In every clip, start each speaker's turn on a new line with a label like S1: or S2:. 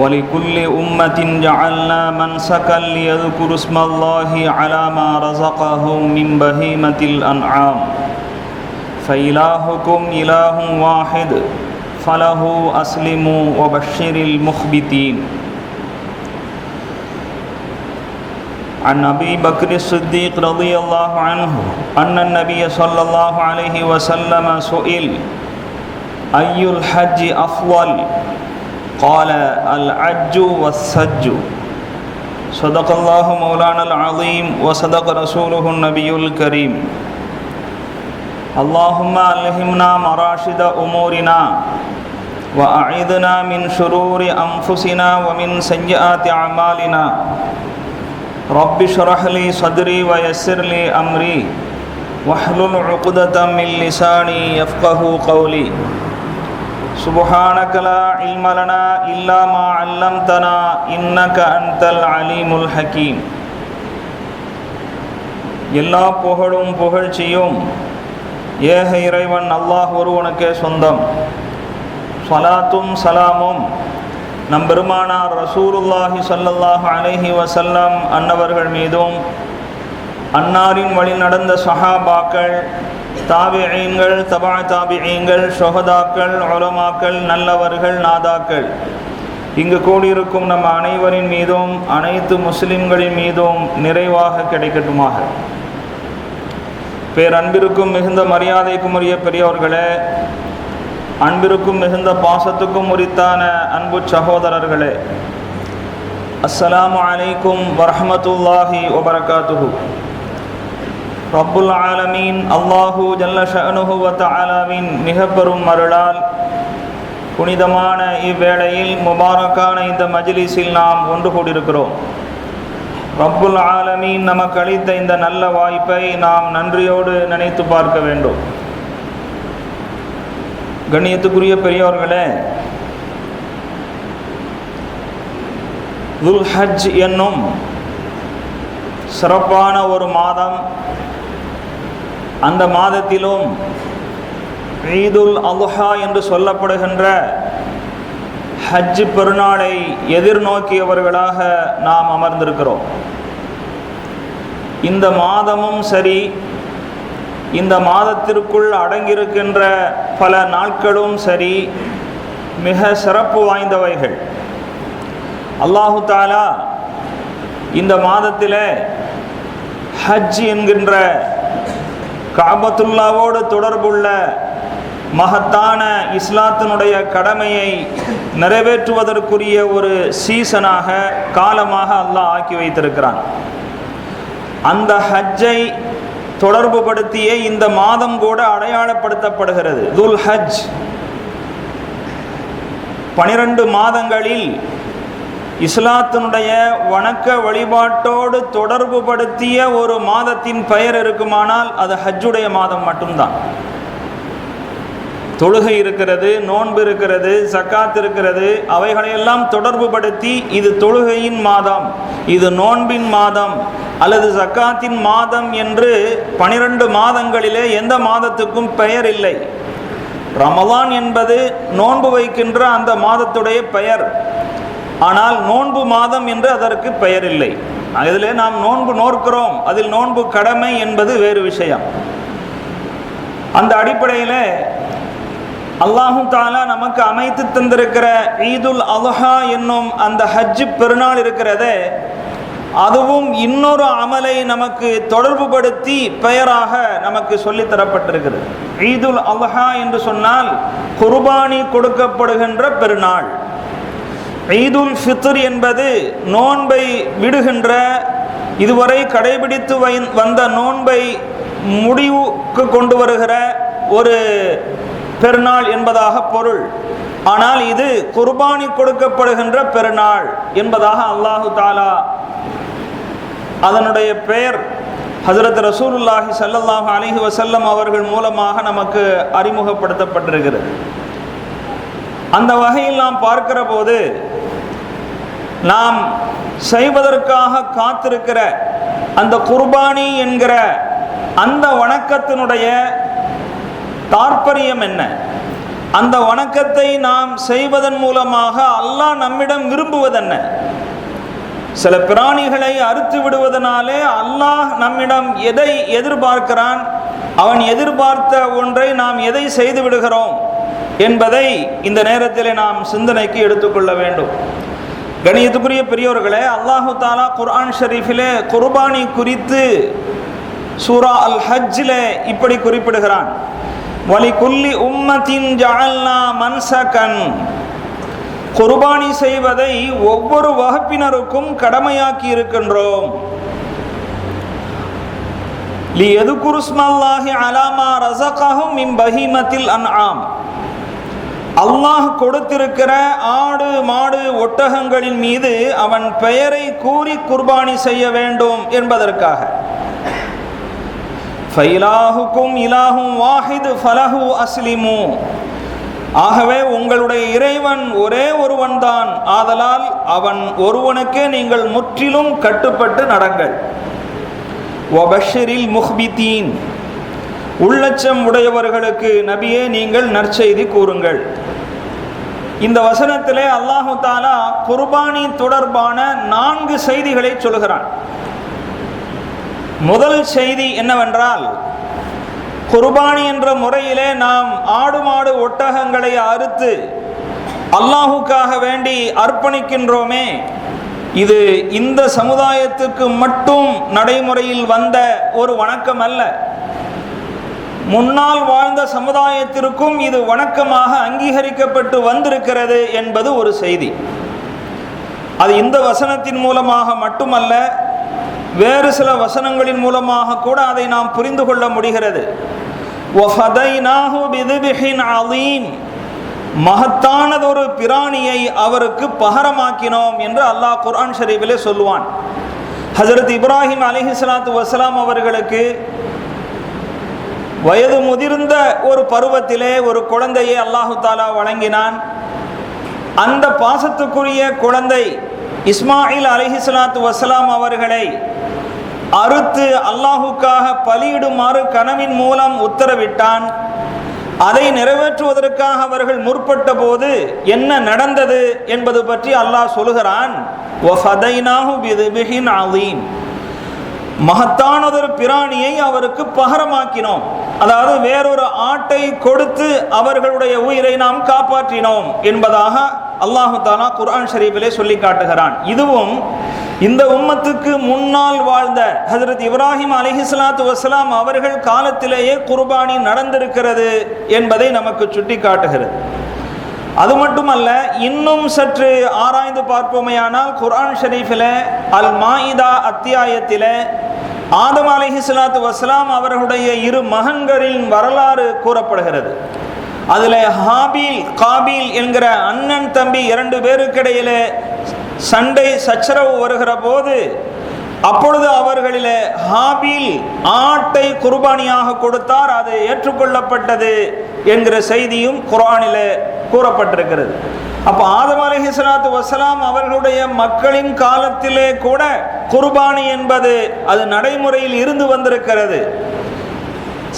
S1: ولكل أمة جعلنا منسكا ليذكروا اسم الله على ما رزقهم من بهيمة الأنعام. فإلهكم إله واحد فله أسلموا وبشر المخبتين. عن أبي بكر الصديق رضي الله عنه أن النبي صلى الله عليه وسلم سئل أي الحج أفضل؟ قال العج والسج. صدق الله مولانا العظيم وصدق رسوله النبي الكريم اللهم ألهمنا مراشد أمورنا وأعذنا من شرور أنفسنا ومن سيئات أعمالنا رب اشرح لي صدري ويسر لي أمري واحلل عقدة من لساني يفقه قولي سبحانك لا علم لنا إلا ما علمتنا إنك أنت العليم الحكيم எல்லா புகழும் புகழ்ச்சியும் ஏக இறைவன் அல்லாஹ் ஒருவனுக்கே சொந்தம் சலாத்தும் சலாமும் நம் பெருமானார் ரசூலுல்லாஹி ஸல்லல்லாஹு அலைஹி வஸல்லம் அன்னவர்கள் மீதும் அன்னாரின் வழி நடந்த சஹாபாக்கள் தாபியீன்கள் தபா தாபியீன்கள் ஷொஹதாக்கள் உலமாக்கள் நல்லவர்கள் நாதாக்கள். இங்கு கூடியிருக்கும் நம் அனைவரின் மீதும் அனைத்து முஸ்லிம்களின் மீதும் நிறைவாக கிடைக்கட்டுமாக. பேரன்பிற்கும் மிகுந்த மரியாதைக்கும் உரிய பெரியவர்களே அன்பிற்கும் மிகுந்த பாசத்துக்கும் உரித்தான அன்பு சகோதரர்களே அஸ்ஸலாமு அலைக்கும் வரமத்துல்லாஹி ஒபரகாத்துகு ரப்புல் ஆலமீன் அல்லாஹூ ஜல்ல ஷனுஹு வத்தாலாவின் மிக பெரும் அருளால் புனிதமான இவ்வேளையில் முபாரக்கான இந்த மஜ்லிஸில் நாம் ஒன்று கூடியிருக்கிறோம். ரப்புல் ஆலமீன் நமக்கு அளித்த இந்த நல்ல வாய்ப்பை நாம் நன்றியோடு நினைத்து பார்க்க வேண்டும். கண்ணியத்துக்குரிய பெரியவர்களே துல்ஹஜ் என்னும் சிறப்பான ஒரு மாதம் அந்த மாதத்திலும் ஈதுல் அல்ஹா என்று சொல்லப்படுகின்ற ஹஜ் பெருநாளை எதிர்நோக்கியவர்களாக நாம் அமர்ந்திருக்கிறோம். இந்த மாதமும் சரி இந்த மாதத்திற்குள் அடங்கியிருக்கின்ற பல நாட்களும் சரி மிக சிறப்பு வாய்ந்தவைகள். அல்லாஹு தாலா இந்த மாதத்தில் ஹஜ் என்கின்ற காபத்துல்லாவோடு தொடர்புள்ள மகத்தான இஸ்லாத்தினுடைய கடமையை நிறைவேற்றுவதற்குரிய ஒரு சீசனாக காலமாக அல்லாஹ் ஆக்கி வைத்திருக்கிறான். அந்த ஹஜ்ஜை தொடர்பு படுத்தியே இந்த மாதம் கூட அடையாளப்படுத்தப்படுகிறது. துல் ஹஜ் பனிரெண்டு மாதங்களில் இஸ்லாத்தினுடைய வணக்க வழிபாட்டோடு தொடர்பு படுத்திய ஒரு மாதத்தின் பெயர் இருக்குமானால் அது ஹஜ்ஜுடைய மாதம் மட்டும்தான். தொழுகை இருக்கிறது நோன்பு இருக்கிறது சக்காத் இருக்கிறது அவைகளையெல்லாம் தொடர்பு படுத்தி இது தொழுகையின் மாதம் இது நோன்பின் மாதம் அல்லது சக்காத்தின் மாதம் என்று பனிரெண்டு மாதங்களிலே எந்த மாதத்துக்கும் பெயர் இல்லை. ரமலான் என்பது நோன்பு வைக்கின்ற அந்த மாதத்துடைய பெயர். ஆனால் நோன்பு மாதம் என்று அதற்கு பெயர் இல்லை அதில் நாம் நோன்பு நோக்கிறோம் அதில் நோன்பு கடமை என்பது வேறு விஷயம். அந்த அடிப்படையில் அல்லாஹு தாலா நமக்கு அமைத்து தந்திருக்கிற ஈதுல் அல்ஹா என்னும் அந்த ஹஜ்ஜு பெருநாள் இருக்கிறதே அதுவும் இன்னொரு அமலை நமக்கு தொடர்புபடுத்தி பெயராக நமக்கு சொல்லித்தரப்பட்டிருக்கிறது. ஈதுல் அல்ஹா என்று சொன்னால் குர்பானி கொடுக்கப்படுகின்ற பெருநாள். ஈதுல் ஃபித்ர் என்பது நோன்பை விடுகின்ற இதுவரை கடைபிடித்து வந்த நோன்பை முடிவுக்கு கொண்டு வருகிற ஒரு பெருநாள் என்பதாக பொருள். ஆனால் இது குர்பானி கொடுக்கப்படுகின்ற பெருநாள் என்பதாக அல்லாஹு தாலா அதனுடைய பெயர் ஹசரத் ரசூலுல்லாஹி சல்லாஹ் அலிஹி வசல்லம் அவர்கள் மூலமாக நமக்கு அறிமுகப்படுத்தப்பட்டிருக்கிறது. அந்த வகையில் நாம் பார்க்கிற போது நாம் செய்வதற்காக காத்திருக்கிற அந்த குர்பானி என்கிற அந்த வணக்கத்தினுடைய தாற்பயம் என்ன? அந்த வணக்கத்தை நாம் செய்வதன் மூலமாக அல்லாஹ் நம்மிடம் விரும்புவதென்ன? சில பிராணிகளை அறுத்து விடுவதனாலே அல்லாஹ் நம்மிடம் எதை எதிர்பார்க்கிறான்? அவன் எதிர்பார்த்த ஒன்றை நாம் எதை செய்து விடுகிறோம்? என்பதை இந்த நேரத்தில் நாம் சிந்தனைக்கு எடுத்துக்கொள்ள வேண்டும். கணியத்துக்குரிய பெரியோர்களே அல்லாஹு தாலா குர்ஆன் ஷரீஃபிலே குர்பானி குறித்து சூரா அல் ஹஜ்ஜிலே இப்படி குறிப்பிடுகிறான். வலி குல்லி உம்மத்தின் ஜஅல்னா மன்சகன். குர்பானி செய்வதை ஒவ்வொரு வகுப்பினருக்கும் கடமையாக்கி இருக்கின்றோம். லி எது குருஸ்மல்லாஹி அலாமா ரசகாகும் இம் பஹீமத்தில் அன்ஆம். அல்லாஹ் கொடுத்திருக்கிற ஆடு மாடு ஒட்டகங்களின் மீது அவன் பெயரை கூறி குர்பானி செய்ய வேண்டும் என்பதற்காக. ஃபைலாஹுக்கும் இலாஹும் வாஹிது ஃபலஹு அஸ்லிமு. ஆகவே உங்களுடைய இறைவன் ஒரே ஒருவன்தான். ஆதலால் அவன் ஒருவனுக்கே நீங்கள் முற்றிலும் கட்டுப்பட்டு நடங்கள். வபஷரில் முஹ்பித்தீன் உள்ளச்சம் உடையவர்களுக்கு நபியே நீங்கள் நற்செய்தி கூறுங்கள். இந்த வசனத்திலே அல்லாஹு தாலா குர்பானி தொடர்பான நான்கு செய்திகளை சொல்கிறான் முதல் செய்தி என்னவென்றால் குர்பானி என்ற முறையிலே நாம் ஆடு மாடு ஒட்டகங்களை அறுத்து அல்லாஹுக்காக வேண்டி அர்ப்பணிக்கின்றோமே இது இந்த சமுதாயத்துக்கு மட்டும் நடைமுறையில் வந்த ஒரு வணக்கம் அல்ல. முன்னால் வாழ்ந்த சமுதாயத்திற்கும் இது வணக்கமாக அங்கீகரிக்கப்பட்டு வந்திருக்கிறது என்பது ஒரு செய்தி. அது இந்த வசனத்தின் மூலமாக மட்டுமல்ல வேறு சில வசனங்களின் மூலமாக கூட அதை நாம் புரிந்து கொள்ள முடிகிறது. மகத்தானதொரு பிராணியை அவருக்கு பகரமாக்கினோம் என்று அல்லாஹ் குர்ஆன் ஷரீஃபிலே சொல்லுவான். ஹசரத் இப்ராஹிம் அலிஹிஸ்லாத்து வசலாம் அவர்களுக்கு வயது முதிர்ந்த ஒரு பருவத்திலே ஒரு குழந்தையை அல்லாஹு தாலா வழங்கினான் அந்த பாசத்துக்குரிய குழந்தை இஸ்மாயில் அலிஹிஸ்லாத்து வசலாம் அவர்களை அறுத்து அல்லாஹுக்காக பலியிடுமாறு கனவின் மூலம் உத்தரவிட்டான். அதை நிறைவேற்றுவதற்காக அவர்கள் முற்பட்ட போது என்ன நடந்தது என்பது பற்றி அல்லாஹ் சொல்கிறான் மகத்தானதொரு பிராணியை அவருக்கு பகரமாக்கினோம். அதாவது வேறொரு ஆட்டை கொடுத்து அவர்களுடைய உயிரை நாம் காப்பாற்றினோம் என்பதாக அல்லாஹு தாலா குர்ஆன் ஷரீஃபிலே சொல்லி காட்டுகிறான். இதுவும் இந்த உம்மத்துக்கு முன்னால் வாழ்ந்த ஹசரத் இப்ராஹிம் அலிஹிஸ்லாத்து வசலாம் அவர்கள் காலத்திலேயே குர்பானி நடந்திருக்கிறது என்பதை நமக்கு சுட்டி காட்டுகிறது அது மட்டுமல்ல இன்னும் சற்று ஆராய்ந்து பார்ப்போமையானால் குர்ஆன் ஷரீஃபில் அல் மாயிதா அத்தியாயத்தில் ஆதம் அலிஹிஸ்லாத்து வஸ்லாம் அவர்களுடைய இரு மகன்களின் வரலாறு கூறப்படுகிறது. அதில் ஹாபீல் காபீல் என்கிற அண்ணன் தம்பி இரண்டு பேருக்கிடையில் சண்டை சச்சரவு வருகிற போது அப்பொழுது அவர்களில் ஹாபீல் ஆட்டை குர்பானியாக கொடுத்தார். அது ஏற்றுக்கொள்ளப்பட்டது என்கிற செய்தியும் குரானில் கூறப்பட்டிருக்கிறது. அப்போ ஆதம் அலிஹிஸ்லாத்து வசலாம் அவர்களுடைய மக்களின் காலத்திலே கூட குர்பானி என்பது அது நடைமுறையில் இருந்து வந்திருக்கிறது.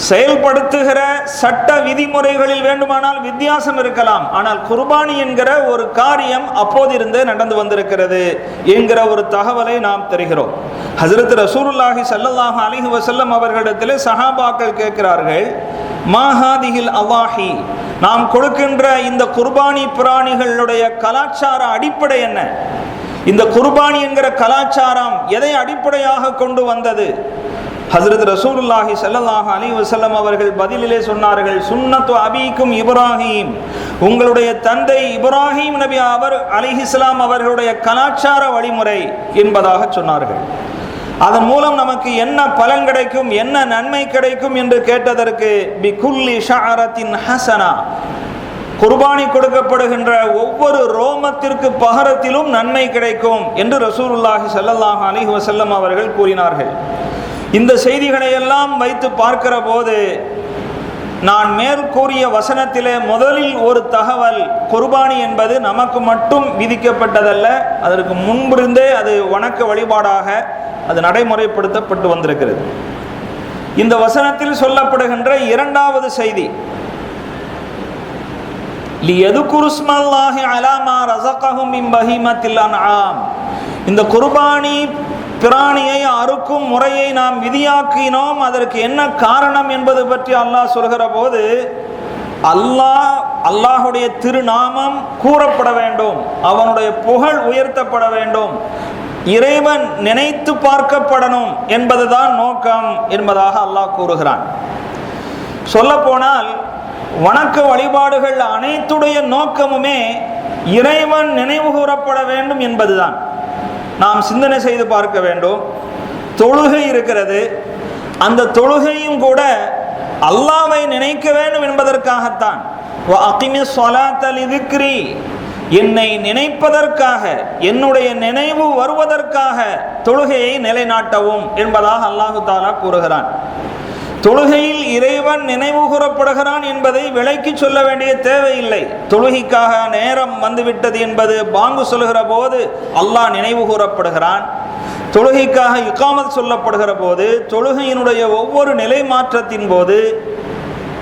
S1: செயல்படுத்துகிற சட்ட விதிமுறைகளில் வேண்டுமானால் வித்தியாசம் இருக்கலாம். ஆனால் குர்பானி என்கிற ஒரு காரியம் அப்போதிருந்தே நடந்து வந்திருக்கிறது என்கிற ஒரு தகவலை நாம் தருகிறோம். ஹசரத் ரசூருல்லாஹி சல்லாஹ் அலைஹி வசல்லம் அவர்களிடத்தில் சஹாபாக்கள் கேட்கிறார்கள் மாஹாதிகில் அவாஹி நாம் கொடுக்கின்ற இந்த குர்பானி பிராணிகளுடைய கலாச்சார அடிப்படை என்ன? இந்த குர்பானி என்கிற கலாச்சாரம் எதை அடிப்படையாக கொண்டு வந்தது? ஹசரத் ரசூலுல்லாஹி செல்லல்லாஹ் அலைஹி வஸல்லம் அவர்கள் பதிலிலே சொன்னார்கள் சுன்னத்து அபிக்கும் இப்ராஹிம். உங்களுடைய தந்தை இப்ராஹிம் நபி அவர் அலிஹிஸ்லாம் அவர்களுடைய கலாச்சார வழிமுறை என்பதாக சொன்னார்கள். அதன் மூலம் நமக்கு என்ன பலன் கிடைக்கும் என்ன நன்மை கிடைக்கும் என்று கேட்டதற்கு பி குல்லி ஹசனா. குர்பானி கொடுக்கப்படுகின்ற ஒவ்வொரு ரோமத்திற்கு பகரத்திலும் நன்மை கிடைக்கும் என்று ரசூலுல்லாஹி சல்லாஹ் அலி வசல்லம் அவர்கள் கூறினார்கள். இந்த செய்திகளை எல்லாம் வைத்து பார்க்கிற போது நான் மேற்கூறிய வசனத்திலே முதலில் ஒரு தகவல் குர்பானி என்பது நமக்கு மட்டும் விதிக்கப்பட்டதல்ல அதற்கு முன்பிருந்தே அது வணக்க வழிபாடாக அது நடைமுறைப்படுத்தப்பட்டு வந்திருக்கிறது. இந்த வசனத்தில் சொல்லப்படுகின்ற இரண்டாவது செய்தி இந்த குர்பானி பிராணியை அறுக்கும் முறையை நாம் விதியாக்கினோம் அதற்கு என்ன காரணம் என்பது பற்றி அல்லாஹ் சொல்கிற போது அல்லாஹ் அல்லாஹுடைய திருநாமம் கூறப்பட வேண்டும் அவனுடைய புகழ் உயர்த்தப்பட வேண்டும். இறைவன் நினைத்து பார்க்கப்படணும் என்பதுதான் நோக்கம் என்பதாக அல்லாஹ் கூறுகிறான். சொல்லப்போனால் வணக்க வழிபாடுகள் அனைத்துடைய நோக்கமுமே இறைவன் நினைவு கூறப்பட வேண்டும் என்பதுதான். நாம் சிந்தனை செய்து பார்க்க வேண்டும். தொழுகை இருக்கிறது. அந்த தொழுகையும் கூட அல்லாவை நினைக்க வேண்டும் என்பதற்காகத்தான். என்னை நினைப்பதற்காக என்னுடைய நினைவு வருவதற்காக தொழுகையை நிலைநாட்டவும் என்பதாக அல்லாஹு தாலா கூறுகிறான். தொழுகையில் இறைவன் நினைவு கூறப்படுகிறான் என்பதை விலைக்கு சொல்ல வேண்டிய தேவையில்லை. தொழுகைக்காக நேரம் வந்துவிட்டது என்பது பாங்கு சொல்லுகிற போது அல்லாஹ் நினைவு கூறப்படுகிறான். தொழுகைக்காக இக்காமல் சொல்லப்படுகிற போது தொழுகையினுடைய ஒவ்வொரு நிலை மாற்றத்தின் போது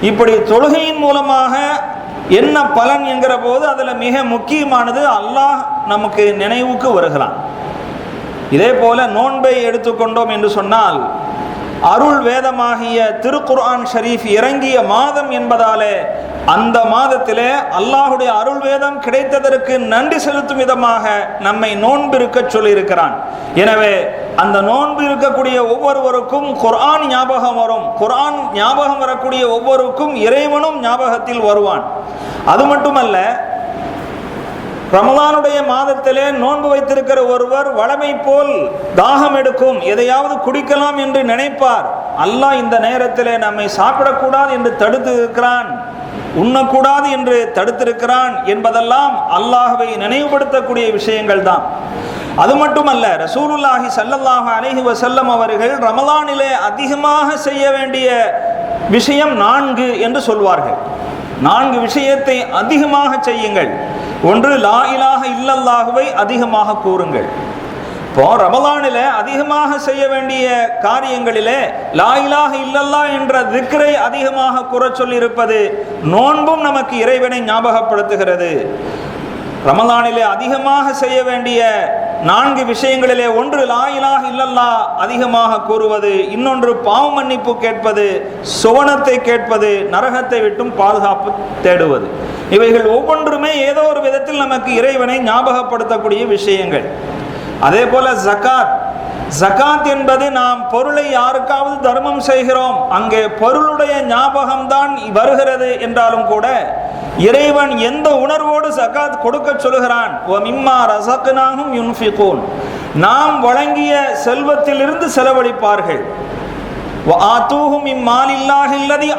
S1: இப்படி தொழுகையின் மூலமாக என்ன பலன் என்கிற போது அதில் மிக முக்கியமானது அல்லாஹ் நமக்கு நினைவுக்கு வருகிறான். இதே போல நோன்பை எடுத்துக்கொண்டோம் என்று சொன்னால் அருள் வேதமாகிய திருக்குர்ஆன் ஷரீஃப் இறங்கிய மாதம் என்பதாலே அந்த மாதத்திலே அல்லாஹுடைய அருள் வேதம் கிடைத்ததற்கு நன்றி செலுத்தும் விதமாக நம்மை நோன்பிருக்க சொல்லியிருக்கிறான். எனவே அந்த நோன்பு இருக்கக்கூடிய ஒவ்வொருவருக்கும் குர்ஆன் ஞாபகம் வரும். குர்ஆன் ஞாபகம் வரக்கூடிய ஒவ்வொருக்கும் இறைவனும் ஞாபகத்தில் வருவான். அது மட்டுமல்ல ரமதானுடைய மாதத்திலே நோன்பு வைத்திருக்கிற ஒருவர் வளமை போல் தாகம் எடுக்கும் எதையாவது குடிக்கலாம் என்று நினைப்பார். அல்லாஹ் இந்த நேரத்திலே நம்மை சாப்பிடக்கூடாது என்று தடுத்து இருக்கிறான் உண்ணக்கூடாது என்று தடுத்திருக்கிறான் என்பதெல்லாம் அல்லாஹவை நினைவுபடுத்தக்கூடிய விஷயங்கள் தான் அது மட்டுமல்ல ரசூலுல்லாஹி சல்லல்லாஹ் அலஹி வசல்லம் அவர்கள் ரமலானிலே அதிகமாக செய்ய வேண்டிய விஷயம் நான்கு என்று சொல்வார்கள். நான்கு விஷயத்தை அதிகமாக செய்யுங்கள். ஒன்று லா இலாக இல்லல்லாஹுவை அதிகமாக கூறுங்கள். இப்போ ரமலானில அதிகமாக செய்ய வேண்டிய காரியங்களிலே லா இல்லல்லா என்ற திக்ரை அதிகமாக கூற சொல்லியிருப்பது நோன்பும் நமக்கு இறைவனை ஞாபகப்படுத்துகிறது. ரமலானிலே அதிகமாக செய்ய வேண்டிய நான்கு விஷயங்களிலே ஒன்று லாயிலாக இல்லல்லா அதிகமாக கூறுவது இன்னொன்று பாவ மன்னிப்பு கேட்பது சுவனத்தை கேட்பது நரகத்தை விட்டும் பாதுகாப்பு தேடுவது. இவைகள் ஒவ்வொன்றுமே ஏதோ ஒரு விதத்தில் நமக்கு இறைவனை ஞாபகப்படுத்தக்கூடிய விஷயங்கள். அதே போல ஜக்காத் ஜகாத் என்பது நாம் பொருளை யாருக்காவது தர்மம் செய்கிறோம் அங்கே பொருளுடைய ஞாபகம்தான் வருகிறது என்றாலும் கூட இறைவன் எந்த உணர்வோடு ஜகாத் கொடுக்க சொல்கிறான் ஓ மிம்மா யுன்ஃபிகூன். நாம் வழங்கிய செல்வத்திலிருந்து செலவழிப்பார்கள்.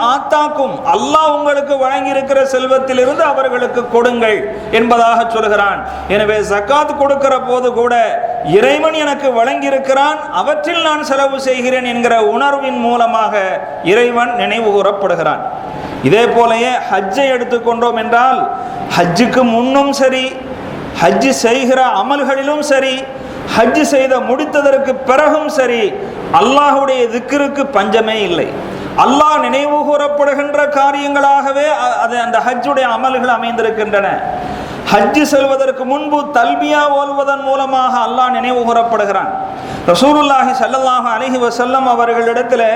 S1: ஆத்தாக்கும். அல்லாஹ் உங்களுக்கு வழங்கியிருக்கிற செல்வத்திலிருந்து அவர்களுக்கு கொடுங்கள் என்பதாக சொல்கிறான். எனவே சக்காத் கொடுக்கிற போது கூட இறைவன் எனக்கு வழங்கியிருக்கிறான் அவற்றில் நான் செலவு செய்கிறேன் என்கிற உணர்வின் மூலமாக இறைவன் நினைவு கூறப்படுகிறான். இதே போலயே ஹஜ்ஜை எடுத்துக்கொண்டோம் என்றால் ஹஜ்ஜுக்கு முன்னும் சரி ஹஜ்ஜு செய்கிற அமல்களிலும் சரி ஹஜ் செய்த முடித்ததற்கு பிறகும் சரி அல்லாஹுடைய திக்கிற்கு பஞ்சமே இல்லை. அல்லாஹ் நினைவு கூறப்படுகின்ற காரியங்களாகவே அது அந்த ஹஜ்ஜுடைய அமல்கள் அமைந்திருக்கின்றன. ஹஜ்ஜு செல்வதற்கு முன்பு தல்பியா ஓல்வதன் மூலமாக அல்லாஹ் நினைவு கூறப்படுகிறான். ரசூலுல்லாஹி ஸல்லல்லாஹு அலைஹி வசல்லம் அவர்களிடத்தில்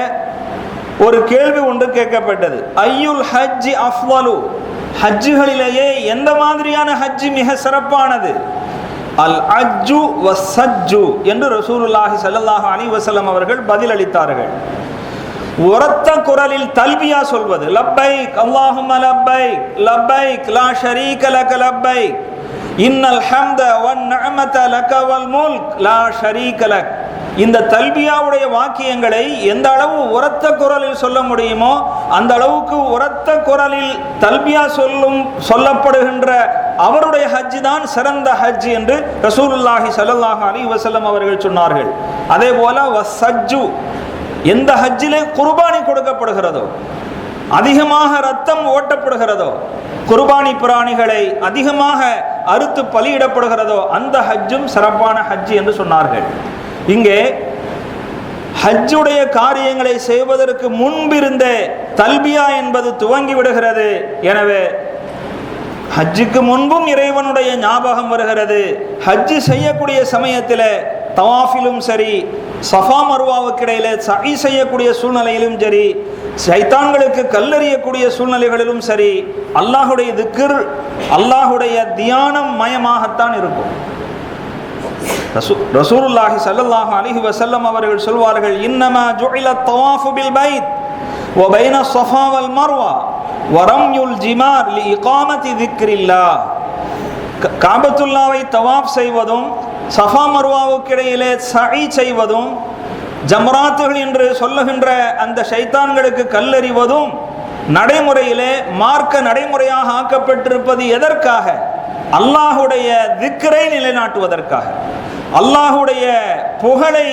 S1: ஒரு கேள்வி ஒன்று கேட்கப்பட்டது. ஐயுல் ஹஜ்ஜி அஃப்வலு ஹஜ்ஜுகளிலேயே எந்த மாதிரியான ஹஜ்ஜி மிக சிறப்பானது? அல் அஜ்ஜு வசஜ்ஜு என்று ரசூலுல்லாஹி ஸல்லல்லாஹு அலி வசலம் அவர்கள் பதிலளித்தார்கள். உரத்த குரலில் தல்பியா சொல்வது லப்பைக் அல்லாஹும் லப்பைக் லப்பைக் லா ஷரீக லக லப்பைக் இன்னல் ஹம்த வன் நிஅமத லக வல் முல்க் லா ஷரீக லக். இந்த தல்பியாவுடைய வாக்கியங்களை எந்த அளவு உரத்த குரலில் சொல்ல முடியுமோ அந்த அளவுக்கு உரத்த குரலில் தல்பியா சொல்லும் சொல்லப்படுகின்ற அவருடைய ஹஜ்ஜு தான் சிறந்த ஹஜ் என்று ரசூலுல்லாஹி சல்லாஹ் அலி வசல்லம் அவர்கள் சொன்னார்கள். அதே போல வசஜ்ஜு எந்த ஹஜ்ஜிலே குர்பானி கொடுக்கப்படுகிறதோ அதிகமாக ரத்தம் ஓட்டப்படுகிறதோ குர்பானி பிராணிகளை அதிகமாக அறுத்து பலியிடப்படுகிறதோ அந்த ஹஜ்ஜும் சிறப்பான ஹஜ் என்று சொன்னார்கள். இங்கே ஹஜ்ஜுடைய காரியங்களை செய்வதற்கு முன்பிருந்த தல்பியா என்பது துவங்கி விடுகிறது. எனவே ஹஜ்ஜுக்கு முன்பும் இறைவனுடைய ஞாபகம் வருகிறது. ஹஜ்ஜு செய்யக்கூடிய சமயத்தில் தவாஃபிலும் சரி சஃபா மருவாவுக்கு இடையில சகி செய்யக்கூடிய சூழ்நிலையிலும் சரி சைத்தான்களுக்கு கல்லறியக்கூடிய சூழ்நிலைகளிலும் சரி அல்லாஹுடைய திக்ர் அல்லாஹுடைய தியானம் மயமாகத்தான் இருக்கும். ரசூருல்லாஹி ரசூலுல்லாஹி ஸல்லல்லாஹு அலைஹி அவர்கள் சொல்வார்கள் இன்னமா ஜுஇல தவாஃபு பில் பைத் வ பைன ஸஃபா வல் மர்வா. வரம்யுல் ஜிமார் லி இகாமத்தி திக்ரில்லாஹ் காபத்துல்லாவை தவாப் செய்வதும் சஃபா மர்வாவுக்கு இடையிலே சஇ செய்வதும் ஜம்ராத்துகள் என்று சொல்லுகின்ற அந்த சைத்தான்களுக்கு கல்லறிவதும் நடைமுறையிலே மார்க்க நடைமுறையாக ஆக்கப்பட்டிருப்பது எதற்காக? அல்லாஹுடைய திக்கரை நிலைநாட்டுவதற்காக. அல்லாஹுடைய புகழை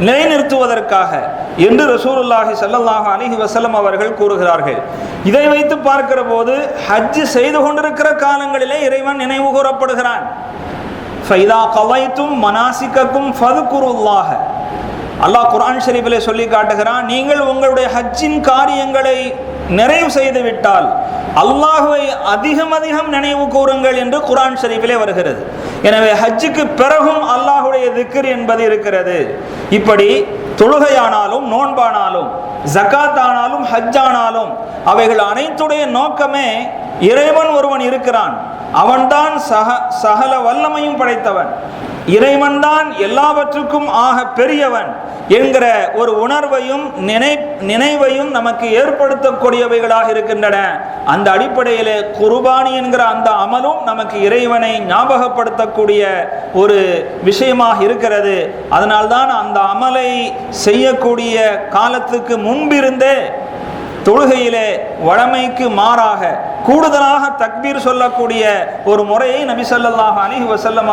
S1: நிலைநிறுத்துவதற்காக என்று ரசூலுல்லாஹி சல்லாஹ் அலிஹி வசலம் அவர்கள் கூறுகிறார்கள். இதை வைத்து பார்க்கிற போது ஹஜ் செய்து கொண்டிருக்கிற காலங்களிலே இறைவன் நினைவு கூறப்படுகிறான். ஃபைதா கவைத்தும் மனாசிக்கக்கும் ஃபதுகுருல்லாஹ. அல்லாஹ் குர்ஆன் ஷெரீஃபிலே சொல்லி காட்டுகிறான் நீங்கள் உங்களுடைய ஹஜ்ஜின் காரியங்களை நிறைவு செய்து விட்டால் அல்லாஹுவை அதிகம் அதிகம் நினைவு கூறுங்கள் என்று குரான் ஷெரீஃபிலே வருகிறது. எனவே ஹஜ்ஜுக்கு பிறகும் அல்லாஹுடைய திக்ர் என்பது இருக்கிறது. இப்படி தொழுகையானாலும் நோன்பானாலும் ஜக்காத் ஆனாலும் ஹஜ் ஆனாலும் அவைகள் அனைத்துடைய நோக்கமே இறைவன் ஒருவன் இருக்கிறான். அவன்தான் சக சகல வல்லமையும் படைத்தவன். இறைவன்தான் எல்லாவற்றுக்கும் ஆக பெரியவன் என்கிற ஒரு உணர்வையும் நினை நினைவையும் நமக்கு ஏற்படுத்தக்கூடியவைகளாக இருக்கின்றன. அந்த அடிப்படையிலே குருபானி என்கிற அந்த அமலும் நமக்கு இறைவனை ஞாபகப்படுத்தக்கூடிய ஒரு விஷயமாக இருக்கிறது. அதனால்தான் அந்த அமலை செய்யக்கூடிய காலத்துக்கு முன்பிருந்தே தொழுகையிலே வழமைக்கு மாறாக கூடுதலாக தக்பீர் சொல்லக்கூடிய ஒரு முறையை நபி ஸல்லல்லாஹு அலைஹி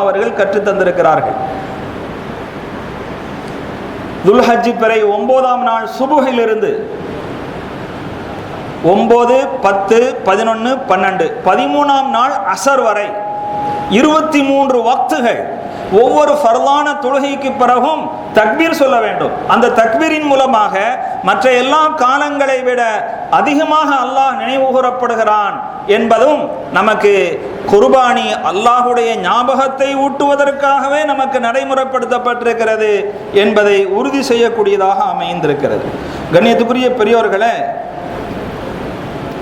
S1: அவர்கள் கற்றுத்தந்திருக்கிறார்கள் தந்திருக்கிறார்கள். பிறை ஒன்பதாம் நாள் சுபுகிலிருந்து ஒன்பது பத்து பதினொன்று பன்னெண்டு பதிமூணாம் நாள் அசர் வரை இருபத்தி மூன்று வக்துகள் ஒவ்வொரு ஃபர்லான தொழுகைக்கு பிறகும் தக்பீர் சொல்ல வேண்டும். அந்த தக்பீரின் மூலமாக மற்ற எல்லா காலங்களை விட அதிகமாக அல்லாஹ் நினைவுகூரப்படுகிறான் என்பதும் நமக்கு குர்பானி அல்லாஹுடைய ஞாபகத்தை ஊட்டுவதற்காகவே நமக்கு நடைமுறைப்படுத்தப்பட்டிருக்கிறது என்பதை உறுதி செய்யக்கூடியதாக அமைந்திருக்கிறது. கண்ணியத்துக்குரிய பெரியோர்களே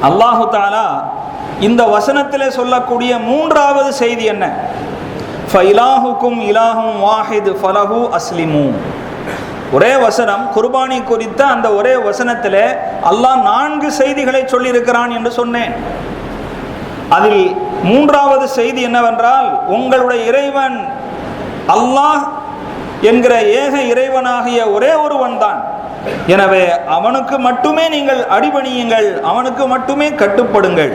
S1: அல்லாஹு தாலா இந்த வசனத்தில் சொல்லக்கூடிய மூன்றாவது செய்தி என்ன? ஃபைலாஹுக்கும் இலாஹும் வாஹித் ஃபலஹு அஸ்லிமு ஒரே வசனம் குர்பானி குறித்த அந்த ஒரே வசனத்தில் அல்லாஹ் நான்கு செய்திகளை சொல்லியிருக்கிறான் என்று சொன்னேன். அதில் மூன்றாவது செய்தி என்னவென்றால் உங்களுடைய இறைவன் அல்லாஹ் என்கிற ஏக இறைவனாகிய ஒரே ஒருவன் தான் எனவே அவனுக்கு மட்டுமே நீங்கள் அடிபணியுங்கள் அவனுக்கு மட்டுமே கட்டுப்படுங்கள்.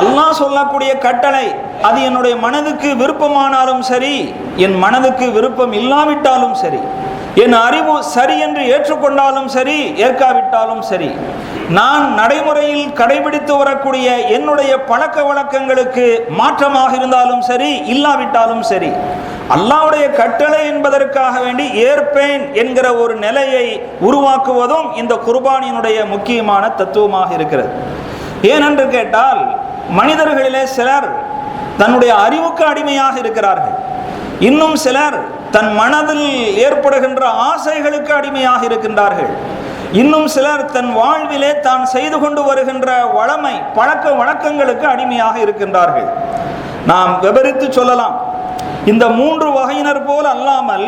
S1: அல்லாஹ் சொல்லக்கூடிய கட்டளை அது என்னுடைய மனதுக்கு விருப்பமானாலும் சரி என் மனதுக்கு விருப்பம் இல்லாவிட்டாலும் சரி என் அறிவு சரி என்று ஏற்றுக்கொண்டாலும் சரி ஏற்காவிட்டாலும் சரி நான் நடைமுறையில் கடைபிடித்து வரக்கூடிய என்னுடைய பழக்க வழக்கங்களுக்கு மாற்றமாக இருந்தாலும் சரி இல்லாவிட்டாலும் சரி அல்லாவுடைய கட்டளை என்பதற்காக வேண்டி ஏற்பேன் என்கிற ஒரு நிலையை உருவாக்குவதும் இந்த குர்பானியினுடைய முக்கியமான தத்துவமாக இருக்கிறது. ஏனென்று கேட்டால் மனிதர்களிலே சிலர் தன்னுடைய அறிவுக்கு அடிமையாக இருக்கிறார்கள். இன்னும் சிலர் தன் மனதில் ஏற்படுகின்ற ஆசைகளுக்கு அடிமையாக இருக்கின்றார்கள். இன்னும் சிலர் தன் வாழ்விலே தான் செய்து கொண்டு வருகின்ற வளமை பழக்க வழக்கங்களுக்கு அடிமையாக இருக்கின்றார்கள். நாம் விபரித்து சொல்லலாம். இந்த மூன்று வகையினர் போல் அல்லாமல்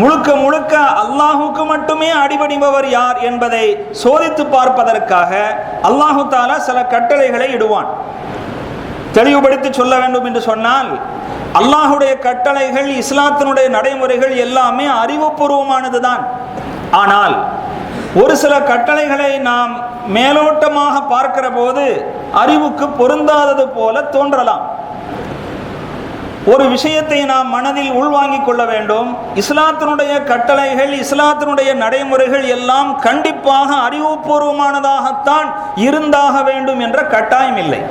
S1: முழுக்க முழுக்க அல்லாஹுக்கு மட்டுமே அடிபணிபவர் யார் என்பதை சோதித்து பார்ப்பதற்காக அல்லாஹு தாலா சில கட்டளைகளை இடுவான். தெளிவுபடுத்தி சொல்ல வேண்டும் என்று சொன்னால் அல்லாஹுடைய கட்டளைகள் இஸ்லாத்தினுடைய நடைமுறைகள் எல்லாமே அறிவுபூர்வமானது தான் ஆனால் ஒரு சில கட்டளைகளை நாம் மேலோட்டமாக பார்க்கிற போது அறிவுக்கு பொருந்தாதது போல தோன்றலாம். ஒரு விஷயத்தை நாம் மனதில் உள்வாங்கிக் கொள்ள வேண்டும். இஸ்லாத்தினுடைய கட்டளைகள் இஸ்லாத்தினுடைய நடைமுறைகள் எல்லாம் கண்டிப்பாக அறிவுபூர்வமானதாகத்தான் இருந்தாக வேண்டும் என்ற கட்டாயம் இல்லை.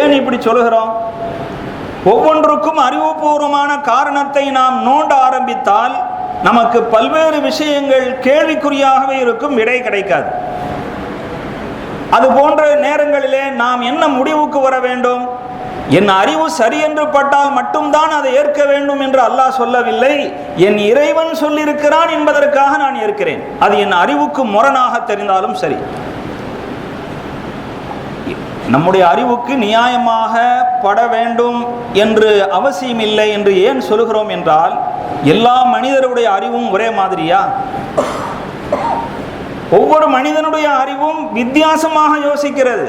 S1: ஏன் இப்படி சொல்கிறோம் ஒவ்வொன்றுக்கும் அறிவுபூர்வமான காரணத்தை நாம் நோண்ட ஆரம்பித்தால் நமக்கு பல்வேறு விஷயங்கள் கேள்விக்குறியாகவே இருக்கும் விடை கிடைக்காது. அது போன்ற நேரங்களிலே நாம் என்ன முடிவுக்கு வர வேண்டும்? என் அறிவு சரி என்று பட்டால் மட்டும்தான் அதை ஏற்க வேண்டும் என்று அல்லாஹ் சொல்லவில்லை. என் இறைவன் சொல்லியிருக்கிறான் என்பதற்காக நான் ஏற்கிறேன். அது என் அறிவுக்கு முரணாக தெரிந்தாலும் சரி. நம்முடைய அறிவுக்கு நியாயமாக பட வேண்டும் என்று அவசியம் இல்லை என்று ஏன் சொல்கிறோம் என்றால் எல்லா மனிதருடைய அறிவும் ஒரே மாதிரியா? ஒவ்வொரு மனிதனுடைய அறிவும் வித்தியாசமாக யோசிக்கிறது.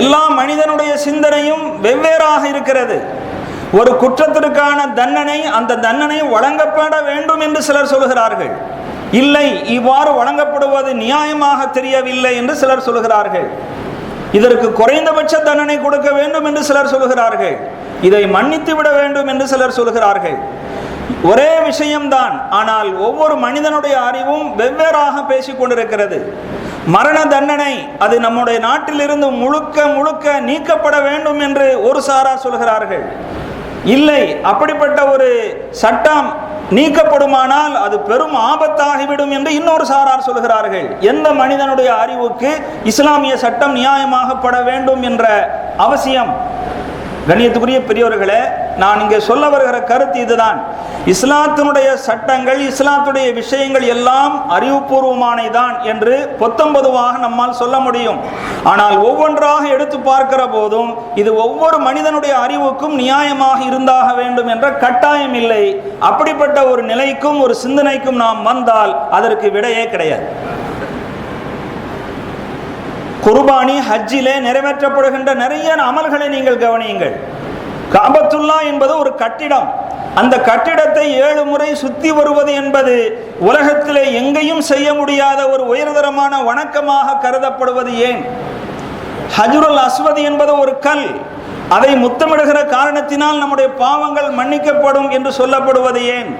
S1: எல்லா மனிதனுடைய சிந்தனையும் வெவ்வேறாக இருக்கிறது. ஒரு குற்றத்திற்கான தண்டனை அந்த தண்டனை வழங்கப்பட வேண்டும் என்று சிலர் சொல்கிறார்கள் இல்லை இவ்வாறு வழங்கப்படுவது நியாயமாக தெரியவில்லை என்று சிலர் சொல்கிறார்கள் இதற்கு குறைந்தபட்ச தண்டனை கொடுக்க வேண்டும் என்று சிலர் சொல்கிறார்கள் இதை மன்னித்து விட வேண்டும் என்று சிலர் சொல்கிறார்கள் ஒரே விஷயம்தான் ஆனால் ஒவ்வொரு மனிதனுடைய அறிவும் வெவ்வேறாக பேசிக் கொண்டிருக்கிறது. மரண தண்டனை அது நம்முடைய நாட்டிலிருந்து முழுக்க முழுக்க நீக்கப்பட வேண்டும் என்று ஒரு சாரார் சொல்கிறார்கள் இல்லை அப்படிப்பட்ட ஒரு சட்டம் நீக்கப்படுமானால் அது பெரும் ஆபத்தாகிவிடும் என்று இன்னொரு சாரார் சொல்கிறார்கள். எந்த மனிதனுடைய அறிவுக்கு இஸ்லாமிய சட்டம் நியாயமாகப்பட வேண்டும் என்ற அவசியம் கண்ணியத்துக்குரிய பெரியவர்களே நான் இங்கே சொல்ல வருகிற கருத்து இதுதான். இஸ்லாத்தினுடைய சட்டங்கள் இஸ்லாத்துடைய விஷயங்கள் எல்லாம் அறிவுபூர்வமானதான் என்று பொத்தம்பதுவாக நம்மால் சொல்ல முடியும். ஆனால் ஒவ்வொன்றாக எடுத்து பார்க்கிற போதும் இது ஒவ்வொரு மனிதனுடைய அறிவுக்கும் நியாயமாக இருந்தாக வேண்டும் என்ற கட்டாயம் இல்லை. அப்படிப்பட்ட ஒரு நிலைக்கும் ஒரு சிந்தனைக்கும் நாம் வந்தால் அதற்கு விடையே கிடையாது. குர்பானி ஹஜ்ஜிலே நிறைவேற்றப்படுகின்ற நிறைய அமல்களை நீங்கள் கவனியுங்கள். காபத்துல்லா என்பது ஒரு கட்டிடம். அந்த கட்டிடத்தை ஏழு முறை சுத்தி வருவது என்பது உலகத்திலே எங்கேயும் செய்ய முடியாத ஒரு உயர்தரமான வணக்கமாக கருதப்படுவது ஏன்? ஹஜ்ருல் அஸ்வதி என்பது ஒரு கல். அதை முத்தமிடுகிற காரணத்தினால் நம்முடைய பாவங்கள் மன்னிக்கப்படும் என்று சொல்லப்படுவது ஏன்?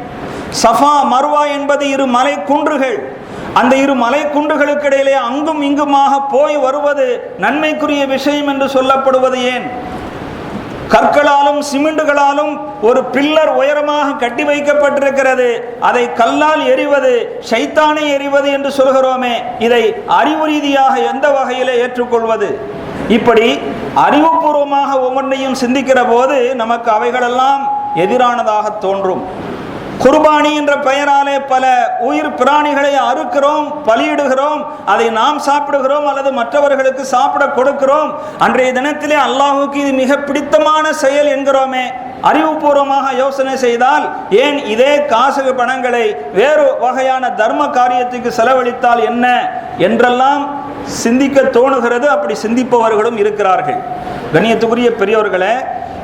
S1: சஃபா மர்வா என்பது இரு மலை குன்றுகள். அந்த இரு மலை குன்றுகளுக்கு இடையிலே அங்கும் இங்குமாக போய் வருவது நன்மைக்குரிய விஷயம் என்று சொல்லப்படுவது ஏன்? கற்களாலும் சிமெண்டுகளாலும் ஒரு பில்லர் உயரமாக கட்டி வைக்கப்பட்டிருக்கிறது. அதை கல்லால் எறிவது சைத்தானை எறிவது என்று சொல்கிறோமே. இதை அறிவு ரீதியாக எந்த வகையிலே ஏற்றுக்கொள்வது? இப்படி அறிவுபூர்வமாக ஒவ்வொன்றையும் சிந்திக்கிற போது நமக்கு அவைகளெல்லாம் எதிரானதாக தோன்றும். குர்பானி என்ற பெயராலே பல உயிர் பிராணிகளை அறுக்கிறோம் பலியிடுகிறோம் அதை நாம் சாப்பிடுகிறோம் அல்லது மற்றவர்களுக்கு சாப்பிட கொடுக்கிறோம். அன்றைய தினத்திலே அல்லாஹுக்கு இது மிக பிடித்தமான செயல் என்கிறோமே. அறிவுபூர்வமாக யோசனை செய்தால் ஏன் இதே காசு பணங்களை வேறு வகையான தர்ம காரியத்துக்கு செலவழித்தால் என்ன? என்றெல்லாம் சிந்திக்க தோணுகிறது அப்படி சிந்திப்பவர்களும் இருக்கிறார்கள். கண்ணியத்துக்குரிய பெரியவர்களே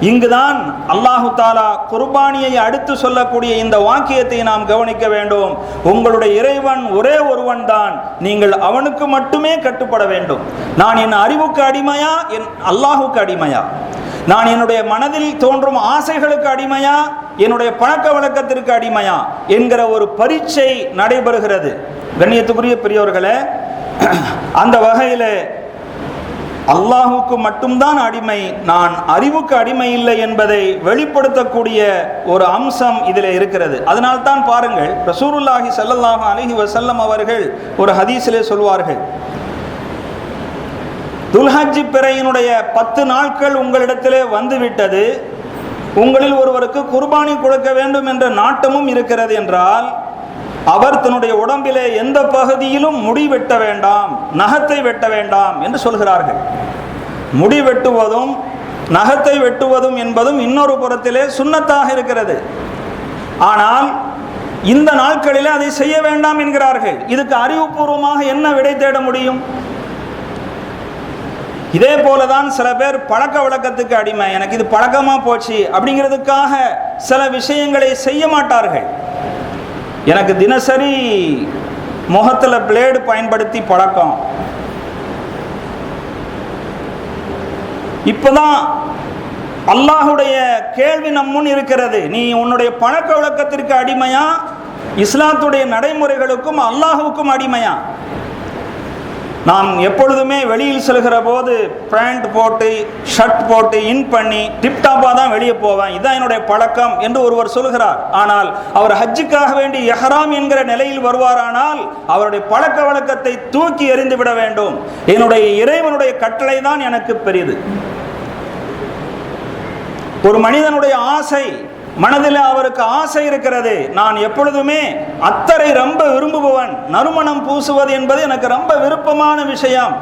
S1: இங்குதான் அல்லாஹு தாலா குர்பானியை அடுத்து சொல்லக்கூடிய இந்த வாக்கியத்தை நாம் கவனிக்க வேண்டும். உங்களுடைய இறைவன் ஒரே ஒருவன் தான். நீங்கள் அவனுக்கு மட்டுமே கட்டுப்பட வேண்டும். நான் என் அறிவுக்கு அடிமையா? என் அல்லாஹுக்கு அடிமையா? நான் என்னுடைய மனதில் தோன்றும் ஆசைகளுக்கு அடிமையா? என்னுடைய பழக்க வழக்கத்திற்கு அடிமையா? என்கிற ஒரு பரீட்சை நடைபெறுகிறது. கண்ணியத்துக்குரிய பெரியவர்களே அந்த வகையில் அல்லாஹுக்கு மட்டும்தான் அடிமை நான் அறிவுக்கு அடிமை இல்லை என்பதை வெளிப்படுத்தக்கூடிய ஒரு அம்சம் இதில் இருக்கிறது. அதனால் தான் பாருங்கள் ரசூருல்லாஹி ஸல்லல்லாஹு அலைஹி வசல்லம் அவர்கள் ஒரு ஹதீஸிலே சொல்வார்கள் துல்ஹஜி பிறையினுடைய பத்து நாட்கள் உங்களிடத்திலே வந்துவிட்டது உங்களில் ஒருவருக்கு குர்பானி கொடுக்க வேண்டும் என்ற நாட்டமும் இருக்கிறது என்றால் அவர் தன்னுடைய உடம்பிலே எந்த பகுதியிலும் முடி வெட்ட வேண்டாம் நகத்தை வெட்ட வேண்டாம் என்று சொல்கிறார்கள். முடி வெட்டுவதும் நகத்தை வெட்டுவதும் என்பதும் இன்னொரு புறத்திலே சுண்ணத்தாக இருக்கிறது. ஆனால் இந்த நாட்களிலே அதை செய்ய வேண்டாம் என்கிறார்கள். இதுக்கு அறிவுபூர்வமாக என்ன விடை தேட முடியும்? இதே போல தான் சில பேர் பழக்க வழக்கத்துக்கு அடிமை எனக்கு இது பழக்கமாக போச்சு அப்படிங்கிறதுக்காக சில விஷயங்களை செய்ய மாட்டார்கள். எனக்கு தினசரி முகத்தில் பிளேடு பயன்படுத்தி பழக்கம். இப்போதான் அல்லாஹுடைய கேள்வி நம்முன் இருக்கிறது. நீ உன்னுடைய பழக்க வழக்கத்திற்கு அடிமையா? இஸ்லாத்துடைய நடைமுறைகளுக்கும் அல்லாஹுக்கும் அடிமையா? நான் எப்பொழுதுமே வெளியில் செல்கிற போது பேண்ட் போட்டு ஷர்ட் போட்டு இன் பண்ணி டிப்டாப்பாக தான் வெளியே போவேன். இதுதான் என்னுடைய பழக்கம் என்று ஒருவர் சொல்கிறார். ஆனால் அவர் ஹஜ்ஜுக்காக வேண்டி எஹராம் என்கிற நிலையில் வருவாரானால் அவருடைய பழக்க வழக்கத்தை தூக்கி எறிந்து விட வேண்டும். என்னுடைய இறைவனுடைய கட்டளை தான் எனக்கு பெரியது. ஒரு மனிதனுடைய ஆசை மனதில் அவருக்கு ஆசை இருக்கிறது. நான் எப்பொழுதுமே அத்தரை ரொம்ப விரும்புபவன் நறுமணம் பூசுவது என்பது எனக்கு ரொம்ப விருப்பமான விஷயம்.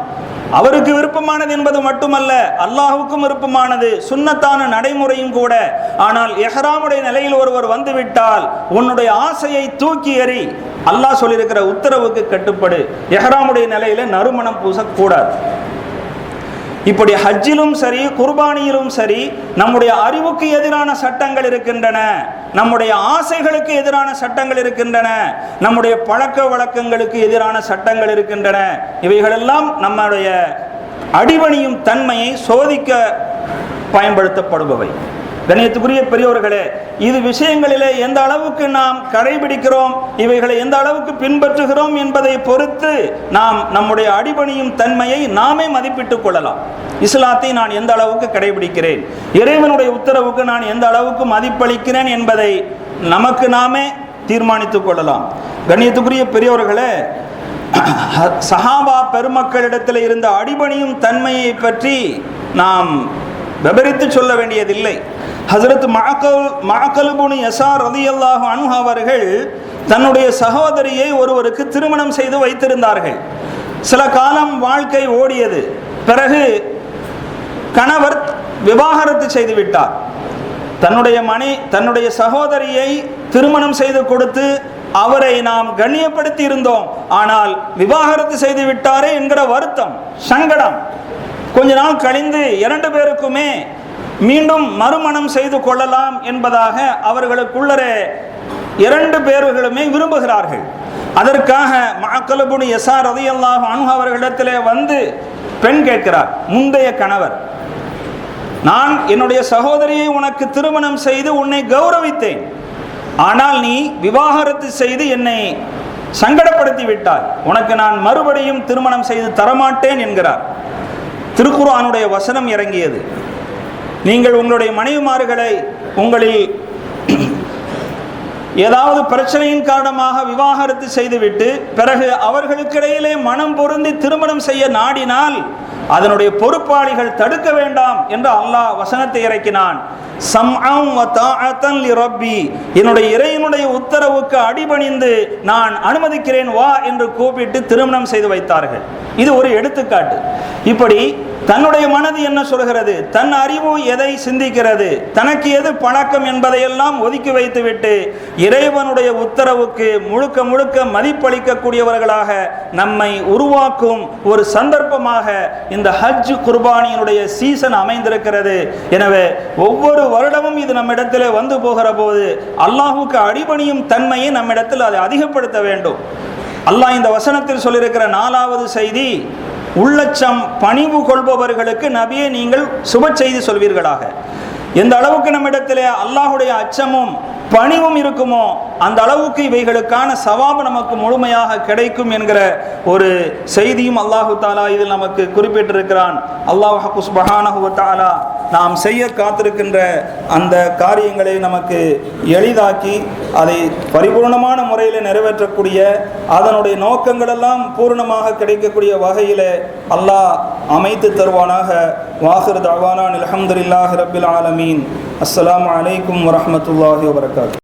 S1: அவருக்கு விருப்பமானது என்பது மட்டுமல்ல அல்லாஹுக்கும் விருப்பமானது சுண்ணத்தான நடைமுறையும் கூட. ஆனால் எஹராமுடைய நிலையில் ஒருவர் வந்துவிட்டால் உன்னுடைய ஆசையை தூக்கி எறி அல்லாஹ் சொல்லியிருக்கிற உத்தரவுக்கு கட்டுப்படு. எஹராமுடைய நிலையில நறுமணம் பூசக்கூடாது. இப்படி ஹஜ்ஜிலும் சரி குர்பானியிலும் சரி நம்முடைய அறிவுக்கு எதிரான சட்டங்கள் இருக்கின்றன. நம்முடைய ஆசைகளுக்கு எதிரான சட்டங்கள் இருக்கின்றன. நம்முடைய பழக்க வழக்கங்களுக்கு எதிரான சட்டங்கள் இருக்கின்றன. இவைகளெல்லாம் நம்முடைய அடிபணியும் தன்மையை சோதிக்க பயன்படுத்தப்படுபவை. கணியத்துக்குரிய பெரியவர்களே இது விஷயங்களிலே எந்த அளவுக்கு நாம் கடைபிடிக்கிறோம் இவைகளை எந்த அளவுக்கு பின்பற்றுகிறோம் என்பதை பொறுத்து நாம் நம்முடைய அடிபணியும் தன்மையை நாமே மதிப்பிட்டுக் கொள்ளலாம். இஸ்லாத்தை நான் எந்த அளவுக்கு கடைபிடிக்கிறேன் இறைவனுடைய உத்தரவுக்கு நான் எந்த அளவுக்கு மதிப்பளிக்கிறேன் என்பதை நமக்கு நாமே தீர்மானித்துக் கொள்ளலாம். கண்ணியத்துக்குரிய பெரியவர்களே சஹாபா பெருமக்களிடத்தில் இருந்த அடிபணியும் தன்மையை பற்றி நாம் விபரித்து சொல்ல வேண்டியதில்லை. ஹசரத் மாக்கல் மாக்கலுபுனி எஸ்ஆர் ரதியல்லாஹு அனு அவர்கள் தன்னுடைய சகோதரியை ஒருவருக்கு திருமணம் செய்து வைத்திருந்தார்கள். சில காலம் வாழ்க்கை ஓடியது. பிறகு கணவர் விவாகரத்து செய்து விட்டார். தன்னுடைய மனை தன்னுடைய சகோதரியை திருமணம் செய்து கொடுத்து அவரை நாம் கண்ணியப்படுத்தி இருந்தோம் ஆனால் விவாகரத்து செய்து விட்டாரே என்கிற வருத்தம் சங்கடம். கொஞ்ச நாள் கழிந்து இரண்டு பேருக்குமே மீண்டும் மறுமணம் செய்து கொள்ளலாம் என்பதாக அவர்களுக்குள்ளரே இரண்டு பேர்களுமே விரும்புகிறார்கள். அதற்காக மாக்கலபுனி எஸ்ஆர் ரதியல்லாஹு அனு அவர்களிடத்திலே வந்து பெண் கேட்கிறார் முந்தைய கணவர் நான் என்னுடைய சகோதரியை உனக்கு திருமணம் செய்து உன்னை கௌரவித்தேன். ஆனால் நீ விவாகரத்து செய்து என்னை சங்கடப்படுத்தி விட்டாய். உனக்கு நான் மறுபடியும் திருமணம் செய்து தரமாட்டேன் என்கிறார். திருக்குறானுடைய வசனம் இறங்கியது. நீங்கள் உங்களுடைய மனைவிமார்களை உங்களில் ஏதாவது பிரச்சனையின் காரணமாக விவாகரத்து செய்துவிட்டு பிறகு அவர்களுக்கிடையிலே மனம் பொருந்தி திருமணம் செய்ய நாடினால் அதனுடைய பொறுப்பாளிகள் தடுக்க வேண்டாம் என்று அல்லாஹ் வசனத்தை இறக்கினான். என்னுடைய இறைவனுடைய உத்தரவுக்கு அடிபணிந்து நான் அனுமதிக்கிறேன் வா என்று கூப்பிட்டு திருமணம் செய்து வைத்தார்கள். இது ஒரு எடுத்துக்காட்டு. இப்படி தன்னுடைய மனது என்ன சொல்கிறது? தன் அறிவு எதை சிந்திக்கிறது? தனக்கு எது பழக்கம் என்பதையெல்லாம் ஒதுக்கி வைத்துவிட்டு இறைவனுடைய உத்தரவுக்கு முழுக்க முழுக்க மதிப்பளிக்கக்கூடியவர்களாக நம்மை உருவாக்கும் ஒரு சந்தர்ப்பமாக இந்த ஹஜ் குர்பானியினுடைய சீசன் அமைந்திருக்கிறது. எனவே ஒவ்வொரு ஒவ்வொரு வருடமும் இது நம்மிடத்தில் வந்து போகிற போது அல்லாஹுக்கு அடிபணியும் தன்மையை நம்மிடத்தில் அதை அதிகப்படுத்த வேண்டும். அல்லாஹ் இந்த வசனத்தில் சொல்லியிருக்கிற நாலாவது செய்தி உள்ளச்சம் பணிவு கொள்பவர்களுக்கு நபியை நீங்கள் சுப செய்தி சொல்வீர்களாக. எந்த அளவுக்கு நம்மிடத்திலே அல்லாஹுடைய அச்சமும் பணிவும் இருக்குமோ அந்த அளவுக்கு இவைகளுக்கான சவாபு நமக்கு முழுமையாக கிடைக்கும் என்கிற ஒரு செய்தியும் அல்லாஹு தாலா இதில் நமக்கு குறிப்பிட்டிருக்கிறான். அல்லாஹு குஸ்பஹானஹு தாலா நாம் செய்ய காத்திருக்கின்ற அந்த காரியங்களை நமக்கு எளிதாக்கி அதை பரிபூர்ணமான முறையில் நிறைவேற்றக்கூடிய அதனுடைய நோக்கங்களெல்லாம் பூர்ணமாக கிடைக்கக்கூடிய வகையில் அல்லாஹ் அமைத்து தருவானாக. வாஹிர் தவானான் அலமதுல்லாஹி ரபில் ஆலமீன். அஸ்லாம் அலைக்கும் வரமத்துல்லாஹி வபரகாத்து